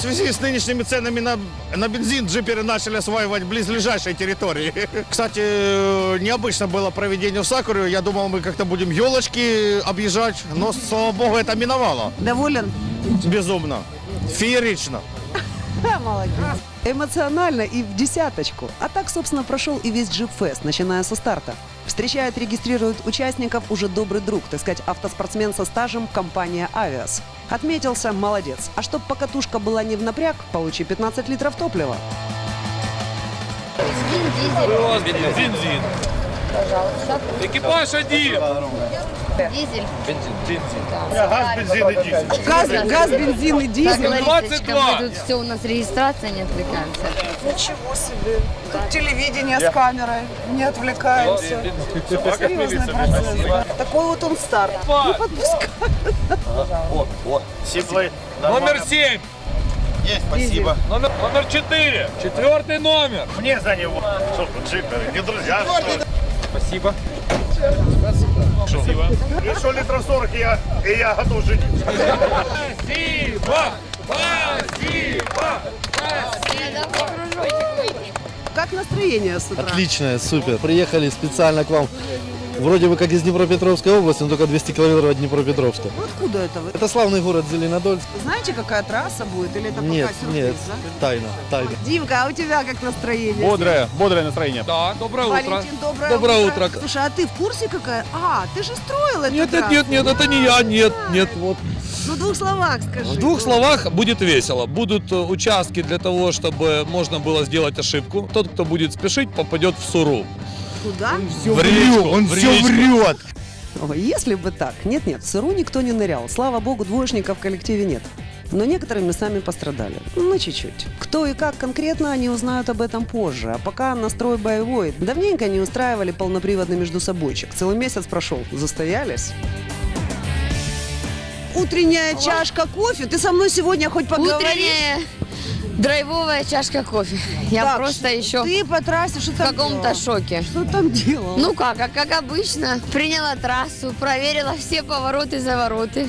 связи с нынешними ценами на, на бензин джиперы начали осваивать близлежащие территории. Кстати, э, необычно было проведение в Сакуре. Я думал, мы как-то будем елочки объезжать, но, слава богу, это миновало. Доволен? Безумно. Феерично. Молодец. Эмоционально и в десяточку. А так, собственно, прошел и весь джип-фест, начиная со старта. Встречает, регистрирует участников уже добрый друг, так сказать, автоспортсмен со стажем компания «Авиас». Отметился, молодец. А чтоб покатушка была не в напряг, получи 15 литров топлива. Бензин, дизель. Бензин. Экипаж один. Дизель. Газ, бензин и дизель. Газ, газ, бензин и дизель. Ларисочка, 22. мы тут все, у нас регистрация, не отвлекаемся. Ничего себе. Тут телевидение с камерой. Не отвлекаемся. Серьезный процесс. Такой вот он старт. Не подпускай. Номер семь. Есть, спасибо. Номер, номер четыре. Четвертый номер. Мне за него. Что тут джиперы? Не друзья, что ли? Спасибо. Еще литров 40, и я, и я готов жить. Спасибо. Спасибо. Выйди. Как настроение с утра? Отличная, супер. Приехали специально к вам. Вроде бы как из Днепропетровской области, но только 200 километров от Днепропетровска. Ну, Откуда это вы? Это славный город Зеленодольск. Знаете, какая трасса будет? Или это Нет, пока сюрприз, нет, да? тайна, тайна. Димка, а у тебя как настроение? Бодрое, бодрое настроение. Да, доброе утро. Валентин, доброе, Доброе утро. Слушай, а ты в курсе какая? А, ты же строил эту Нет, нет, трассу. нет, нет, это не я, нет, нет, вот. Ну, в двух словах скажи. В двух словах будет весело. Будут э, участки для того, чтобы можно было сделать ошибку. Тот, кто будет спешить, попадет в суру. Куда? В речку, он в все врет. Если бы так. Нет-нет, в сыру никто не нырял. Слава богу, двоечников в коллективе нет. Но некоторые местами пострадали. Ну, чуть-чуть. Кто и как конкретно, они узнают об этом позже. А пока настрой боевой. Давненько не устраивали полноприводный между собойчик. Целый месяц прошел. Застоялись. Утренняя чашка кофе. Ты со мной сегодня хоть поговоришь? Утренняя драйвовая чашка кофе. Я Так, просто еще Ты по трассе что в каком-то шоке. Что там делал? Ну как, а как обычно, приняла трассу, проверила все повороты, завороты.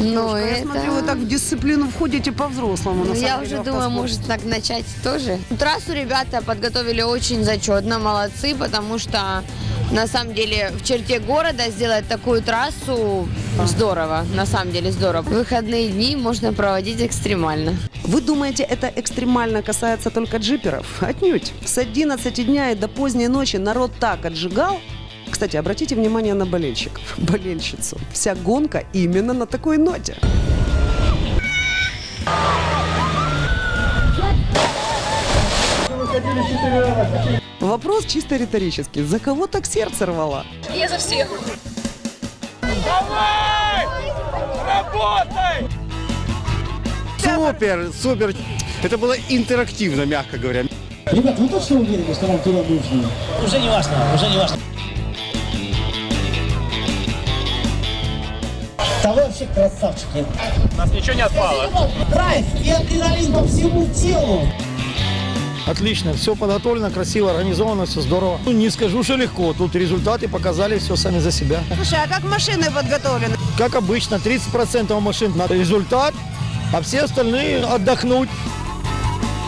Ну, я это... смотрю, вы так в дисциплину входите по-взрослому. Ну, я уже думаю, может так начать тоже. Трассу ребята подготовили очень зачетно, молодцы, потому что на самом деле в черте города сделать такую трассу здорово, на самом деле здорово. Выходные дни можно проводить экстремально. Вы думаете, это экстремально касается только джиперов? Отнюдь. С 11 дня и до поздней ночи народ так отжигал. Кстати, обратите внимание на болельщиков, болельщицу. Вся гонка именно на такой ноте. Вопрос чисто риторический. За кого так сердце рвало? Супер, супер. Это было интерактивно, мягко говоря. Ребята, вы точно уверены, что нам туда нужно? Уже не важно, уже не важно. Да вы вообще красавчики. Нас ничего не отпало. Драйв и адреналин по всему телу. Отлично, все подготовлено, красиво, организовано, все здорово. Ну, не скажу, что легко. Тут результаты показали все сами за себя. Слушай, а как машины подготовлены? Как обычно, 30% машин на результат, а все остальные отдохнуть.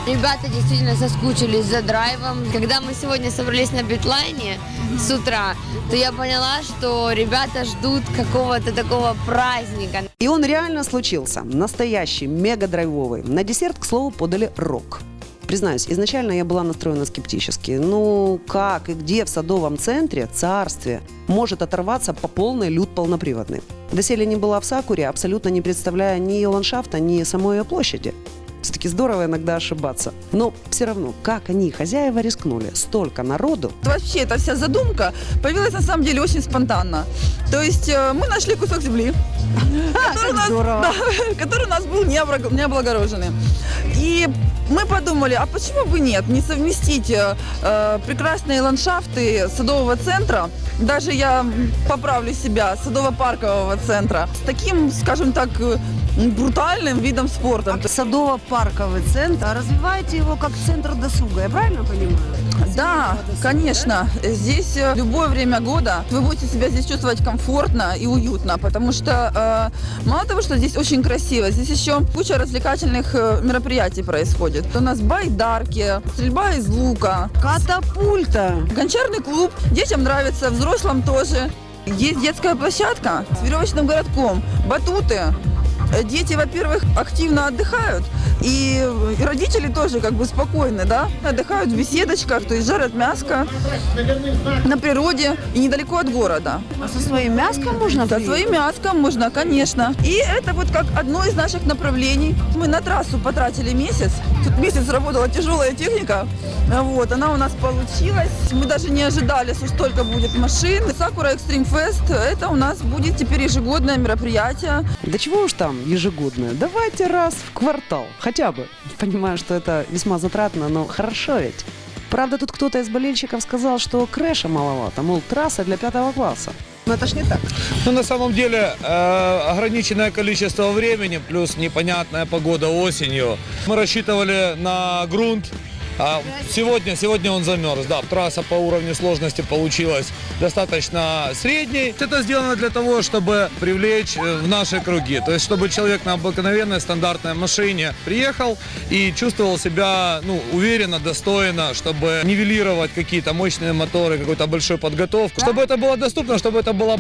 Ребята действительно соскучились за драйвом. Когда мы сегодня собрались на битлайне с утра, то я поняла, что ребята ждут какого-то такого праздника. И он реально случился. Настоящий, мега-драйвовый. На десерт, к слову, подали рок. Признаюсь, изначально я была настроена скептически. Ну, как и где в садовом центре, царстве, может оторваться по полной люд полноприводный? Доселе не была в Сакуре, абсолютно не представляя ни ее ландшафта, ни самой ее площади. Все-таки здорово иногда ошибаться. Но все равно, как они, хозяева, рискнули? Столько народу. Вообще, эта вся задумка появилась на самом деле очень спонтанно. То есть э, мы нашли кусок земли, который у нас, да, который у нас был не, обраг- не облагороженный. И мы подумали, а почему бы нет, не совместить э, э, прекрасные ландшафты садового центра, даже я поправлю себя, садово-паркового центра, с таким, скажем так, э, брутальным видом спорта. Садово-парковый центр. А развиваете его как центр досуга, я правильно понимаю? Да, конечно. Здесь э, любое время года вы будете себя здесь чувствовать комфортно и уютно, потому что э, мало того, что здесь очень красиво, здесь еще куча развлекательных э, мероприятий происходит. У нас байдарки, стрельба из лука, Катапульта. гончарный клуб. Детям нравится, взрослым тоже. Есть детская площадка с веревочным городком, батуты. Дети, во-первых, активно отдыхают, и, и родители тоже как бы спокойны, да, отдыхают в беседочках, то есть жарят мяско на природе и недалеко от города. А со своим мяском можно Со своим мяском можно, конечно. И это вот как одно из наших направлений. Мы на трассу потратили месяц. Тут месяц работала тяжелая техника. Вот, она у нас получилась. Мы даже не ожидали, что столько будет машин. Сакура Экстрим Фест – это у нас будет теперь ежегодное мероприятие. Да чего уж там ежегодное. Давайте раз в квартал. Хотя бы. Понимаю, что это весьма затратно, но хорошо ведь. Правда, тут кто-то из болельщиков сказал, что крэша маловато. Мол, трасса для пятого класса. Но это ж не так. Ну, на самом деле, э, ограниченное количество времени, плюс непонятная погода осенью. Мы рассчитывали на грунт. А сегодня, сегодня он замерз, да. Трасса по уровню сложности получилась достаточно средней. Это сделано для того, чтобы привлечь э, в наши круги. То есть, чтобы человек на обыкновенной стандартной машине приехал и чувствовал себя ну, уверенно, достойно, чтобы нивелировать какие-то мощные моторы, какую-то большую подготовку. Чтобы это было доступно, чтобы это была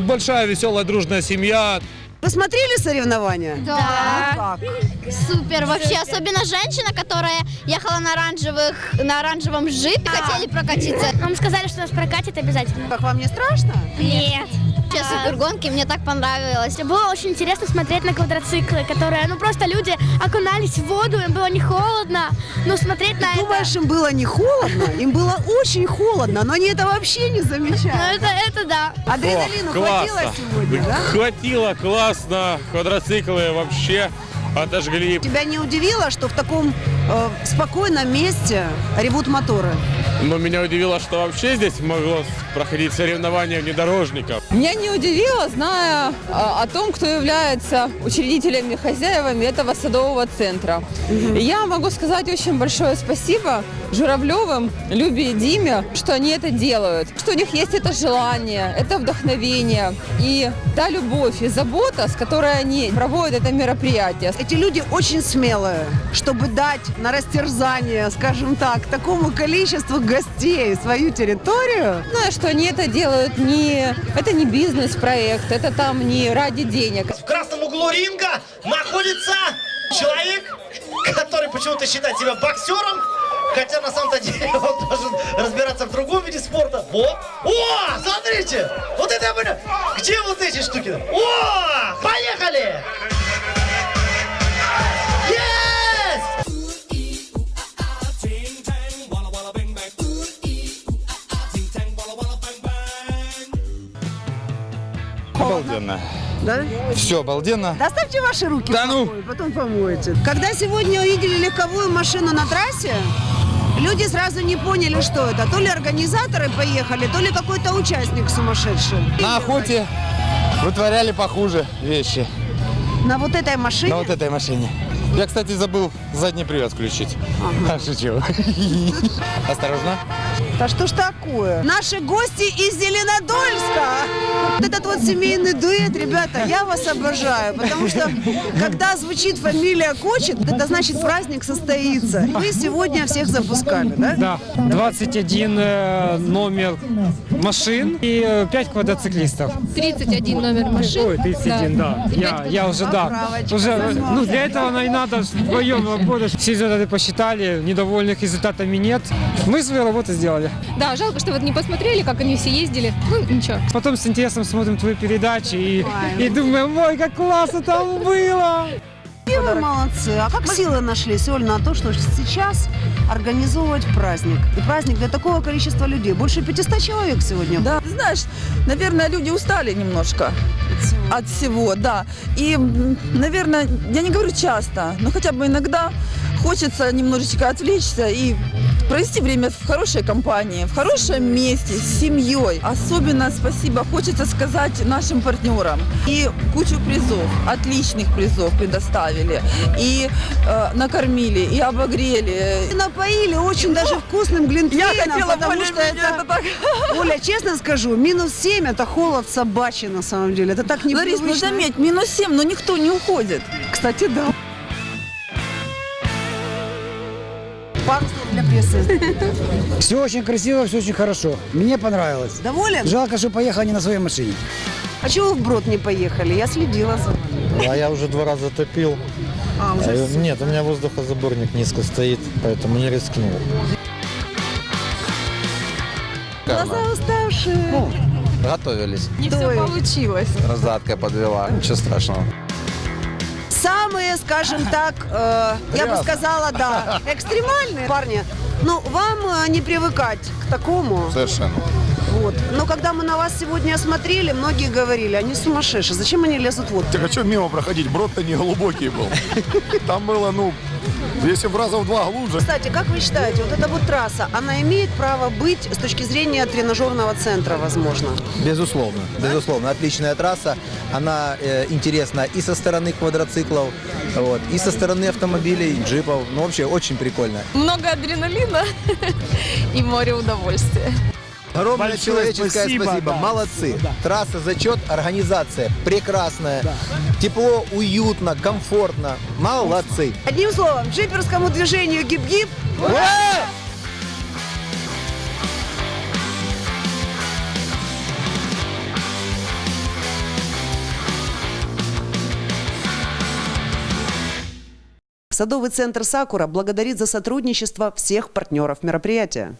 большая, веселая, дружная семья. Вы смотрели соревнования? Да. Супер. Вообще, особенно женщина, которая ехала на оранжевых, на оранжевом джипе, хотели прокатиться. Нам сказали, что нас прокатит обязательно. Как вам не страшно? Нет. Вообще супер гонки, мне так понравилось. Было очень интересно смотреть на квадроциклы, которые, ну просто люди окунались в воду, им было не холодно. Но смотреть на Думаешь, им было не холодно? Им было очень холодно, но они это вообще не это... замечают. Ну это, это да. Адреналину хватило сегодня, да? Хватило, классно. Квадроциклы вообще отожгли. Тебя не удивило, что в таком э, спокойном месте ревут моторы? Но меня удивило, что вообще здесь могло проходить соревнование внедорожников. Меня не удивило, зная а, о том, кто является учредителями, хозяевами этого садового центра. И Я могу сказать очень большое спасибо Журавлевым, Любе и Диме, что они это делают, что у них есть это желание, это вдохновение и та любовь и забота, с которой они проводят это мероприятие. Эти люди очень смелые, чтобы дать на растерзание, скажем так, такому количеству гостей свою территорию. Знаю, что они это делают не... Это не бизнес-проект, это там не ради денег. В красном углу ринга находится человек, который почему-то считает себя боксером, хотя на самом-то деле он должен разбираться в другом виде спорта. Во! О, смотрите! Вот это я понял. Где вот эти штуки? О, Обалденно. Да? Все обалденно. Доставьте ваши руки Да ну! в покой, потом помоете. Когда сегодня увидели легковую машину на трассе, люди сразу не поняли, что это. То ли организаторы поехали, то ли какой-то участник сумасшедший. На охоте вытворяли похуже вещи. На вот этой машине? На вот этой машине. Я, кстати, забыл задний привод включить. А, шучу. Осторожно. Да что ж такое? Наши гости из Зеленодольска. Вот этот вот семейный дуэт, ребята, я вас обожаю, потому что когда звучит фамилия Кочет, это значит праздник состоится. Вы сегодня всех запускали, да? Да, 21 э, номер машин и 5 квадроциклистов. 31 номер машин. Ой, 31, да. Я, я уже, да. Поправочка. Уже, ну, для этого и надо вдвоем работать. Все результаты посчитали, недовольных результатами нет. Мы свою работу сделали. Да, жалко, что вот не посмотрели, как они все ездили. Ну, ничего. Потом с интересом смотрим твои передачи и, и думаем, ой, как классно там было. И вы молодцы. А как силы нашлись, Оль, на то, что сейчас организовывать праздник? И праздник для такого количества людей. Больше 500 человек сегодня. Да, ты знаешь, наверное, люди устали немножко от всего, да. И, наверное, я не говорю часто, но хотя бы иногда хочется немножечко отвлечься и провести время в хорошей компании, в хорошем месте, с семьей. Особенно спасибо хочется сказать нашим партнерам. И кучу призов, отличных призов предоставили. И э, накормили, и обогрели. И напоили очень даже вкусным глинтвейном, Я хотела потому что это... это так. Оля, честно скажу, минус 7 это холод собачий на самом деле. Это так Ларис, непривычно. ну заметь, минус 7, но никто не уходит. Кстати, да. Прессы. Все очень красиво, все очень хорошо. Мне понравилось. Доволен? Жалко, что поехал не на своей машине. А чего вы вброд не поехали? Я следила за вами. А я уже два раза топил. А, уже Э, Нет, у меня воздухозаборник низко стоит, поэтому не рискнул. глаза уставшие. Готовились. Не все получилось. Раздатка подвела. Ничего страшного. Самые, скажем так, э, я бы сказала, да, экстремальные парни. Ну, вам э, не привыкать к такому. Совершенно. Вот. Но когда мы на вас сегодня осмотрели, многие говорили, они сумасшедшие, зачем они лезут в воду? Так а что мимо проходить? Брод-то не глубокий был. Там было, ну, если в раза в два глубже. Кстати, как вы считаете, вот эта вот трасса, она имеет право быть с точки зрения тренажерного центра, возможно? Безусловно. Безусловно. Отличная трасса. Она э, интересна и со стороны квадроциклов, вот, и со стороны автомобилей, джипов. Ну, вообще, очень прикольно. Много адреналина и море удовольствия. Огромное Большое человеческое спасибо, спасибо. да, Молодцы. да. Трасса, зачет, организация прекрасная. Тепло, уютно, комфортно. Молодцы. Одним словом, джиперскому движению гиб-гиб. Садовый центр «Сакура» благодарит за сотрудничество всех партнеров мероприятия.